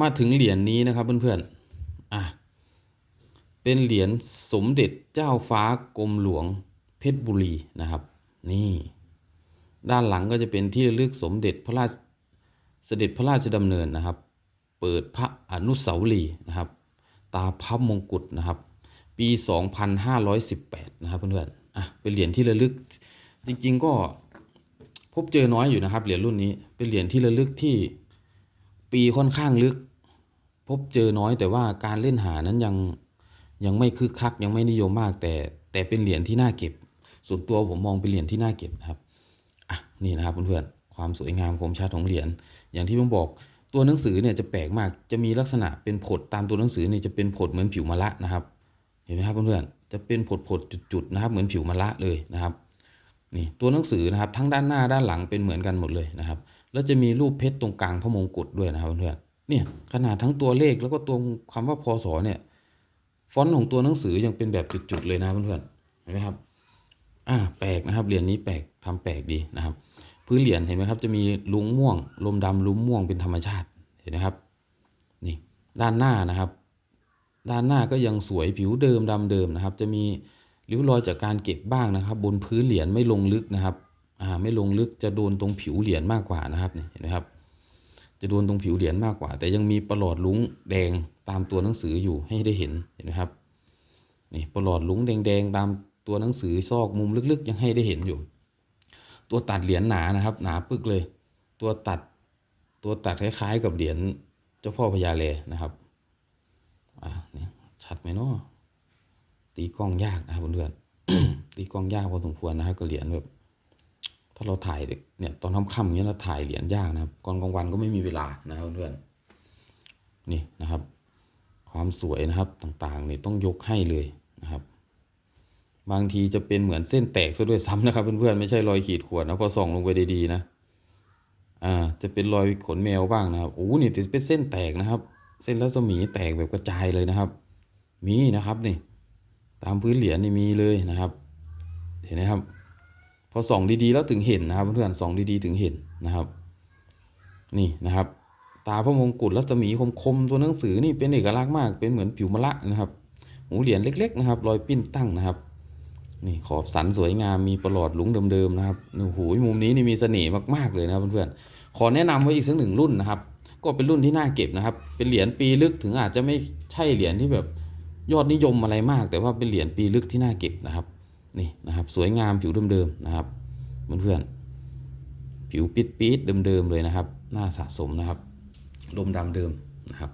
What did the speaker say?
มาถึงเหรียญนี้นะครับเพื่อนๆอะเป็นเหรียญสมเด็จเจ้าฟ้ากรมหลวงเพชรบุรีนะครับ นี่ ด้านหลังก็จะเป็นที่ระลึกสมเด็จพระราชเสด็จพระราชดำเนินนะครับ เปิดพระอนุสาวรีย์นะครับ ตาพระมงกุฎนะครับ ปี 2518 นะครับเพื่อนๆอะเป็นเหรียญที่ระลึกจริงๆก็พบเจอน้อยอยู่นะครับเหรียญรุ่นนี้เป็นเหรียญที่ระลึกที่ ปีค่อนข้างลึก พบเจอน้อยแต่ว่าการเล่นหานั้นยังยังไม่คึกคักยังไม่นิยมมาก แต่แต่เป็นเหรียญที่น่าเก็บ ส่วนตัวผมมองเป็นเหรียญที่น่าเก็บนะครับอะนี่นะครับเพื่อนๆความสวยงามคมชัดของเหรียญอย่างที่ผมบอกตัวหนังสือเนี่ยจะแปลกมากจะมีลักษณะเป็นผดตามตัวหนังสือเนี่ยจะเป็นผดเหมือนผิวมะละนะครับ เห็นไหมครับเพื่อนๆจะเป็นผดผดๆจุดๆนะครับ เหมือนผิวมะละเลยนะครับ นี่ตัวหนังสือนะครับทั้งด้านหน้าด้านหลังเป็นเหมือนกันหมดเลยนะครับ แล้วจะมีรูปเพชรตรงกลางพระมงกุฎด้วยนะครับเพื่อนๆเนี่ยขนาดทั้งตัวเลขแล้วก็ตัวคำว่าพศเนี่ยฟอนต์ของตัวหนังสือยังเป็นแบบจุดๆเลยนะเพื่อนๆเห็นไหมครับอ่าแปลกนะครับเหรียญนี้แปลกทำแปลกดีนะครับ พื้นเหรียญเห็นไหมครับ จะมีลุ้งม่วง ลมดำลุ้มม่วงเป็นธรรมชาติเห็นไหมครับนี่ด้านหน้านะครับ ด้านหน้าก็ยังสวยผิวเดิมดำเดิมนะครับ จะมี ริ้วรอยจากการเก็บบ้างนะครับ บนพื้นเหรียญไม่ลงลึกนะครับอ่าไม่ลงลึกจะโดนตรงผิวเหรียญมากกว่านะครับเห็นไหมครับ จะโดนตรงผิวเหรียญมากกว่า แต่ยังมีประหลอดลุ้งแดงตามตัวหนังสืออยู่ให้ได้เห็นเห็นไหมครับนี่ประหลอดลุ้งแดงๆ ตามตัวหนังสือซอกมุมลึกๆ ยังให้ได้เห็นอยู่ ตัวตัดเหรียญหนานะครับ หนาปึกเลย ตัวตัดตัวตัดคล้ายๆ กับเหรียญเจ้าพ่อพญาเลนะครับอ่านี่ชัดไหมเนาะ ตีกล้องยากนะครับเพื่อนๆตีกล้องยากพอสมควรนะครับกับเหรียญแบบ ถ้าเราถ่ายเนี่ยตอนค่ำๆเนี้ยเราถ่ายเหรียญยากนะครับก่อนกลางวันก็ไม่มีเวลานะครับเพื่อนๆนี่นะครับ ความสวยนะครับต่างๆนี่ต้องยกให้เลยนะครับ บางทีจะเป็นเหมือนเส้นแตกซะด้วยซ้ำนะครับ เพื่อนๆไม่ใช่รอยขีดข่วนนะพอส่องลงไปดีๆนะอ่าจะเป็นรอยขนแมวบ้างนะครับโอ้นี่จะเป็นเส้นแตกนะครับ เส้นรัศมีแตกแบบกระจายเลยนะครับ มีนะครับนี่ ตามพื้นเหรียญนี่มีเลยนะครับ เห็นไหมครับ พอส่องดีๆแล้วถึงเห็นนะครับเพื่อนๆส่องดีๆถึงเห็นนะครับ นี่นะครับ ตาพระมงกุฎรัศมีคมๆตัวหนังสือนี่เป็นเอกลักษณ์มากเป็นเหมือนผิวมะละนะครับหูเหรียญเล็ก ๆ นะครับ รอยปิ้นตั้งนะครับ นี่ขอบสันสวยงามมีประหลอดหลุงเดิมๆนะครับโอ้โหมุมนี้นี่มีเสน่ห์มากๆเลยนะครับเพื่อนๆขอแนะนำไว้อีกสักหนึ่งรุ่นนะครับ ก็เป็นรุ่นที่น่าเก็บนะครับ เป็นเหรียญปีลึกถึงอาจจะไม่ใช่เหรียญที่แบบ ยอดนิยมอะไรมาก แต่ว่าเป็นเหรียญปีลึกที่น่าเก็บนะครับนี่นะครับสวยงามผิวเดิมๆนะครับเพื่อนๆผิวปิดๆเดิมๆเลยนะครับ น่าสะสมนะครับลมดำเดิมนะครับ